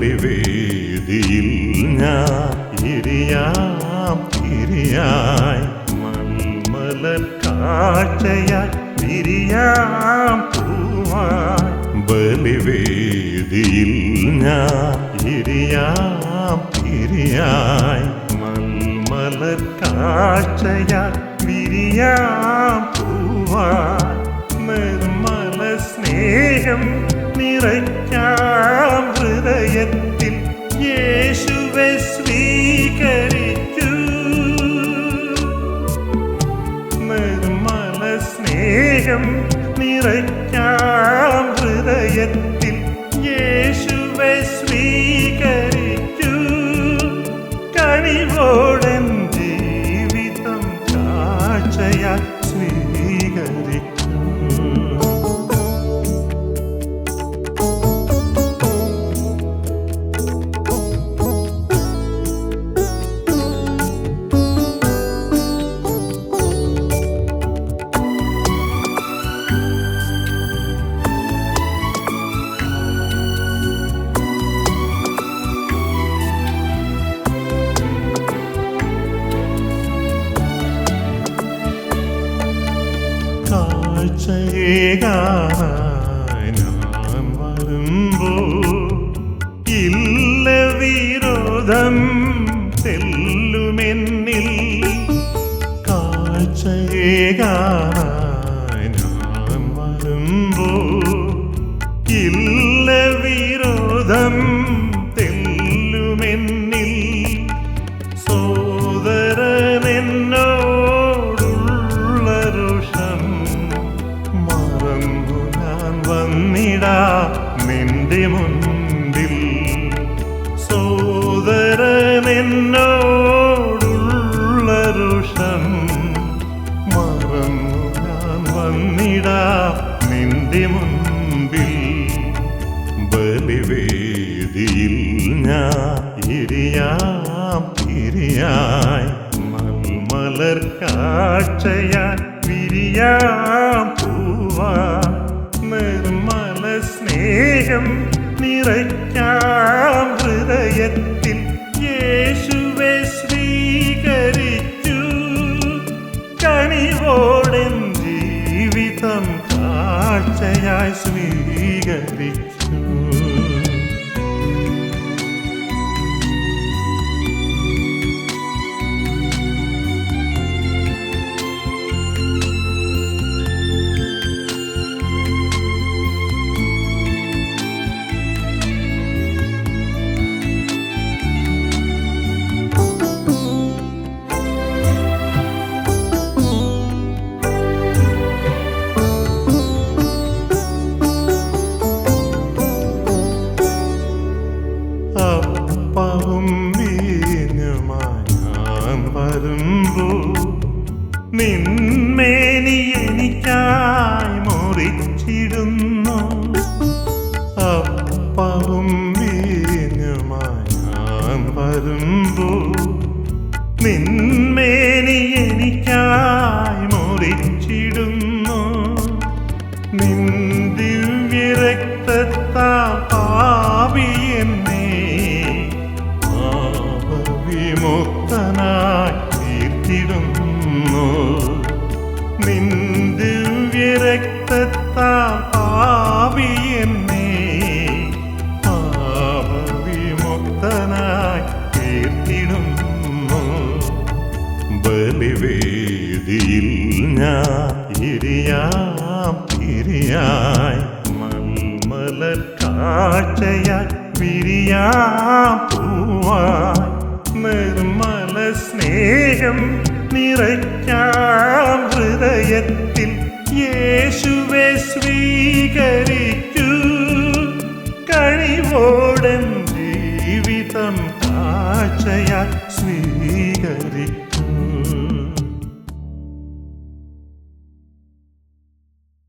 ബലിവേദിയിൽ ഞാൻ ഇരിയാം ഇരിയായി. മൽമലർ കാഴ്ചയായി ഇരിയാം പൂവായി. ബലിവേദിയിൽ ഞാൻ ഇരിയാം ഇരിയായി. മൽമലർ കാഴ്ചയായി വിരിയാം പൂവായി. നിർമ്മല സ്നേഹം നിറയ്ക്കാം ഹൃദയത്തിൽ യേശുവെ സ്വീകരിച്ചു. നിർമ്മല സ്നേഹം നിറയ്ക്കാം. ഹൃദയത്തിൽ യേശുവെ സ്വീകരിച്ചു. കണിവോടൻ ജീവിതം കാഴ്ചയാ സ്വീകരിക്കൂ കാഴ്ചയേകാനായി ഞാൻ വരുമ്പോ ഇല്ല വിരോധം തെല്ലുമെന്നിൽ. കാഴ്ചയേകാനായി സോദരനെന്നോടുള്ള രുഷം മറന്നു ഞാൻ വന്നിടാ നിന്റെ മുൻപിൽ. ബലിവേദിയിൽ ഞാൻ ഇരിയാം മൽമലർ കാഴ്ചയായി വിരിയാം പൂവാ. നിർമ്മല സ്നേഹം നിറയ്ക്കാം ഹൃദയത്തിൽ. സ്വീകരിച്ചു നിന്മേനി എനിക്കായി മുറിച്ചിടുന്നു. അപ്പവും വീഞ്ഞുമായി വരുമ്പോ നിന്മേനി എനിക്കായി മുറിച്ചിടുന്നു. നിൻ ബലിവേദിയിൽ ഞാൻ ഇരിയാം ഇരിയായി. മൽമല കാഴ്ചയായി വിരിയാം പൂവായി. നിർമ്മല സ്നേഹം നിറയ്ക്കാം ഹൃദയത്തിൽ യേശുവെ സ്വീകരിച്ചു കഴിവോടൻ